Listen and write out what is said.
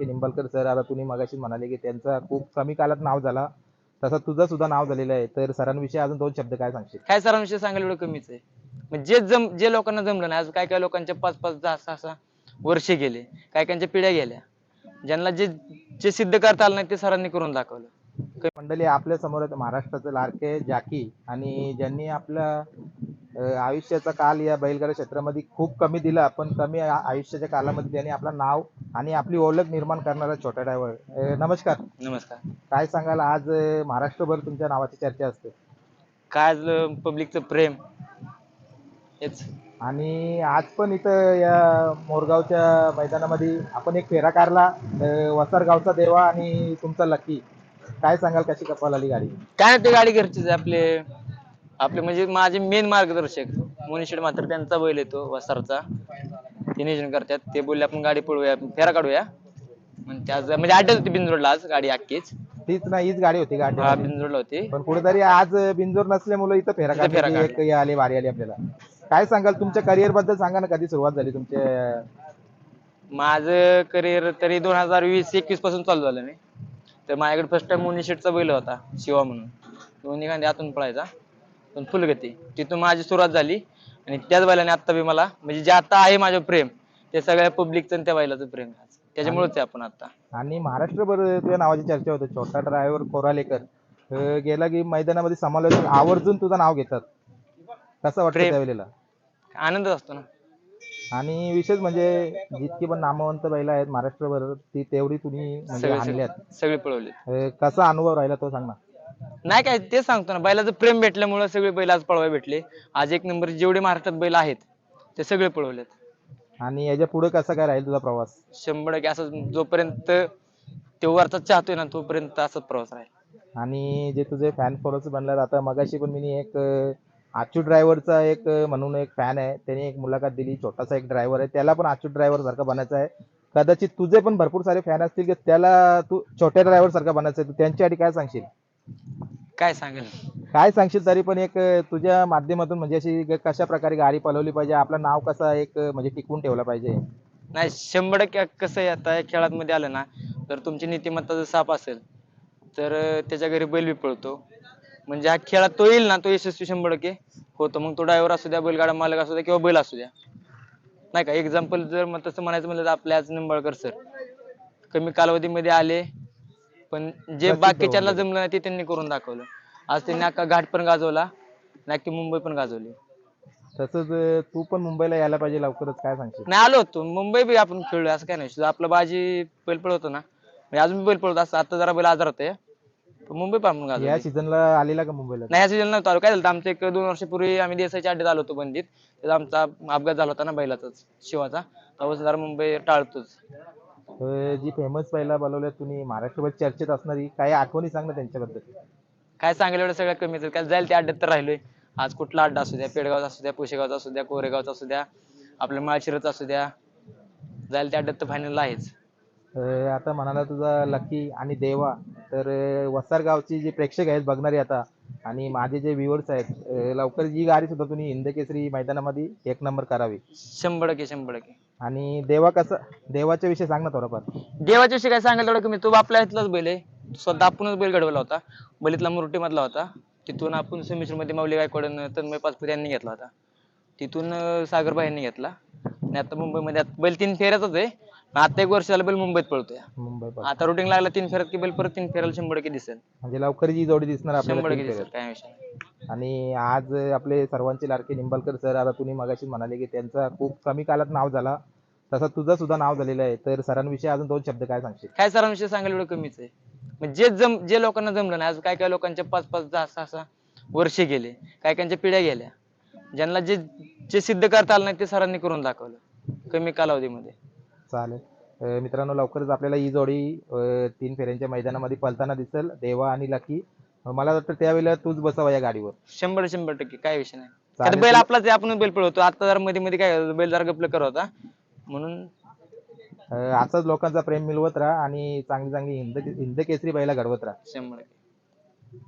Nimbalkar sir आता तुम्ही मगाशी म्हणाले की त्यांचा खूप कमी काळात नाव झाला. तसं तुझं सुद्धा नाव झालेलं आहे. तर सरांविषयी अजून दोन शब्द काय सांगशील? काय सरांविषयी सांगायला एवढं कमीच आहे? म्हणजे जे जम जे लोकांना जमलं नाही आज काय काय लोकांचे पाच पाच दहा सहा सहा वर्षे गेले. काय कायच्या पिढ्या गेल्या. ज्यांना जे जे सिद्ध करता आलं नाही ते सरांनी करून दाखवलं. मंडळी आपल्यासमोर महाराष्ट्राचे लाडके जॅकी आणि ज्यांनी आपल्या आयुष्याचा काल या बैलगाडा क्षेत्रामध्ये खूप कमी दिला पण कमी आयुष्याच्या कालामध्ये त्यांनी आपलं नाव आणि आपली ओळख निर्माण करणारा छोटा ड्रायव्हर नमस्कार. नमस्कार. काय सांगाल? आज महाराष्ट्रभर तुमच्या नावाची चर्चा असते. काय पब्लिकचं प्रेम. हेच. आणि आज पण इथं या मोरगावच्या मैदानामध्ये आपण एक फेरा काढला वसारगावचा देवा आणि तुमचा लकी. काय सांगाल? कशी कपाल आली गाडी? काय ते गाडी घरचीच आहे आपले. आपले म्हणजे माझे मेन मार्गदर्शक मुनिशेड मात्र त्यांचा बैल येतो वसारचा. ते नियोजन करतात. ते बोलले आपण गाडी पळवूया फेरा काढूया. मग त्याच म्हणजे अड्ड्यात होती बिंजोडला आज गाडी अख्खीच. तीच ना हीच गाडी होती हा गाडी बिंजोडला होती. पण कुठेतरी आज बिंजोर नसल्यामुळे इथं फेरा इथं फेरा काढण्याची एक हे आली वारी आली आपल्याला. काय सांगाल तुमच्या करिअरबद्दल सांगा ना कधी सुरुवात झाली तुमच्या? माझं करिअर तरी दोन हजार वीस एकवीसपासून चालू झालं मी. तर माझ्याकडे फर्स्ट टाइम मुनिशेटचा बैल होता शिवा म्हणून. दोन्ही गांधी आतून पळायचा. पण फुलगती. तिथून माझी सुरुवात झाली. आणि त्याच बैलाने आता बी मला म्हणजे जे आता आहे माझं प्रेम ते सगळ्या पब्लिकचं त्या बैलाचं प्रेम आहे. त्याच्यामुळेच आहे आपण आता. आणि महाराष्ट्रभर तुझ्या नावाची चर्चा होते. छोटा ड्रायव्हर कोरालेकर. अं, गेला की मैदानामध्ये समालोचक आवर्जून तुझं नाव घेतात. कसं वाटतं प्रेम. त्यावेळेला? आनंद असतो ना. आणि विशेष म्हणजे जितकी पण नामवंत बैल आहेत महाराष्ट्रभर ती तेवढी तुम्ही म्हणजे सगळे आणल्यात. सगळे- सगळे पळवले अं, कसा अनुभव राहिला तो सांग ना. नाही काय ते सांगतो ना बैलाचं प्रेम भेटल्यामुळे सगळे बैल आज पळवाय भेटले. आज एक नंबर जेवढे महाराष्ट्रात बैल आहेत ते सगळे पळवलेत. आणि याच्यापुढे कसा काय राहील तुझा प्रवास? शंभर टक्के असं जोपर्यंत तो वरचा चाहतोय ना तोपर्यंत असाच प्रवास राहील. आणि जे तुझे फॅन फॉलोअर्स बनलात आता मगाशी पण मी एक अं, आचू ड्रायव्हरचा एक अं, म्हणून एक फॅन आहे त्याने एक मुलाखत दिली छोटासा एक ड्रायव्हर आहे त्याला पण आचू ड्रायव्हर सारखा बनायचं आहे. कदाचित तुझे पण भरपूर सारे फॅन असतील की त्याला तू छोट्या ड्रायव्हर सारखा बनायचं आहे तू त्यांच्यासाठी काय सांगशील? काय सांगेल? काय सांगशील तरी पण एक तुझ्या माध्यमातून म्हणजे अशी ग- कशा प्रकारे गाडी पळवली पाहिजे आपलं नाव कसं एक म्हणजे टिकवून ठेवलं पाहिजे. नाही शंभर टक्के कसं आहे आता या खेळात मध्ये आलं ना तर तुमची नीतिमत्ता जर साप असेल तर अं, त्याच्या घरी बैल बी पळतो. म्हणजे हा खेळात तो येईल ना तो यशस्वी शंभर टक्के होतो. मग तो ड्रायव्हर असू द्या बैलगाडा मालक असू द्या किंवा बैल असू द्या. नाही का? एक्झाम्पल जर मग तसं म्हणायचं म्हणलं तर आपल्या आज निंबाळकर सर कमी कालावधीमध्ये आले पण जे बाकीच्यांना जमलं नाही ते त्यांनी करून दाखवलं. आज त्यांनी अख्खा घाट पण गाजवला नाकी मुंबई पण गाजवली. तसंच अं, तू पण मुंबईला यायला पाहिजे लवकरच काय सांगशील? नाही आलो होतो. मुंबई बी आपण खेळलोय असं काय नाही. सुद्धा आपलं बाजी बैल पळवतो ना. म्हणजे अजून बी बैल पळवतो असं आता जरा बैल आजार होते पण मुंबई पण आपण गाजवली. या सीझनला आलेला का मुंबईला? नाही ह्या सीझन नव्हतं आलो. काय झालं होतं, आमचं एक दोन वर्षापूर्वी आम्ही देसाईच्या अड्ड्यात आलो होतो बंदीत. त्याचा आमचा अपघात झाला होता ना बैलाचाच शिवाचा. तेव्हा जरा मुंबई टाळतोच. जी फेमस पहिला बोलवल्या तुम्ही महाराष्ट्रभर चर्चेत असणारी काही आठवणी सांग ना त्यांच्याबद्दल. काय सांगेल एवढं सगळ्या कमीच आहे. काय जाईल त्या अड्ड्यात तर राहिलोय. आज कुठला अड्डा असू द्या पेडगावचा असू द्या पुशेगावचा असू द्या कोरेगावचा असू द्या आपल्या माळशिरचा असू द्या जाईल त्या अड्ड्यात तर फायनल आहेच. अं, आता म्हणाला तुझा लकी आणि देवा तर अं, वसारगावची जी प्रेक्षक आहेत बघणारी आता आणि माझे जे व्ह्युअर्स आहेत अं, लवकर जी गाडी सुद्धा तुम्ही हिंदकेसरी मैदानामध्ये एक नंबर करावी. शंभर टक्के शंभर टक्के. आणि देवा कसं देवाच्या विषयी सांग ना थोडंफार देवाच्या विषयी काय सांगायला तेवढं कमी. तो आपल्या इथलाच बैल आहे. स्वतः आपणच बैल घडवला होता. बलीतला मुरुटी मधला होता. तिथून आपण समिश्रमध्ये माऊली गायकवाडून तन्मय पाचपुते यांनी घेतला होता. तिथून अं, सागरबाई यांनी घेतला. आणि आता मुंबईमध्ये आता बैल तीन फेऱ्याचाच आहे. आता एक वर्ष झालं बैल मुंबईत पळतोय. मुंबई आता रुटीन लागला तीन फेऱ्यात की बैल परत तीन फेऱ्याला शंभर टक्के दिसेल. म्हणजे लवकर जी जोडी दिसणार आपल्याला शंभर तीन टक्के दिसेल फेऱ्यात. काय विषय नाही. आणि आज आपले सर्वांचे लाडके निंबाळकर सर आता तुम्ही मगाशी म्हणाले की त्यांचा खूप कमी काळात नाव झाला. तसं तुझं सुद्धा नाव झालेलं आहे. तर सरांविषयी अजून दोन शब्द काय सांगशील? काय सरांविषयी सांगायला एवढं कमीच आहे. म्हणजे जे जम जे लोकांना जमलं नाही आज काय काय लोकांचे पाच पाच दहा सहा सहा वर्षे गेले. काय कायच्या पिढ्या गेल्या. ज्यांना जे जे सिद्ध करता आलं नाही ते सरांनी करून दाखवलं. कमी कालावधीमध्ये. चालेल. मित्रांनो लवकरच आपल्याला ही जोडी तीन फेऱ्यांच्या मैदानामध्ये पलताना दिसेल. देवा आणि लकी. मला वाटतं त्यावेळेला तूच बसावा या गाडीवर. शंभर शंभर टक्के. काय विषय नाही. आता बैल आपलाच आहे आपण बैल पळवतो. आता जरा मध्ये मध्ये काय बैल जरा गपलं करत होता म्हणून अं, असंच लोकांचा प्रेम मिळवत राहा आणि चांगली चांगली हिंद हिंद केसरी बैला घडवत राहा. शंभर टक्के.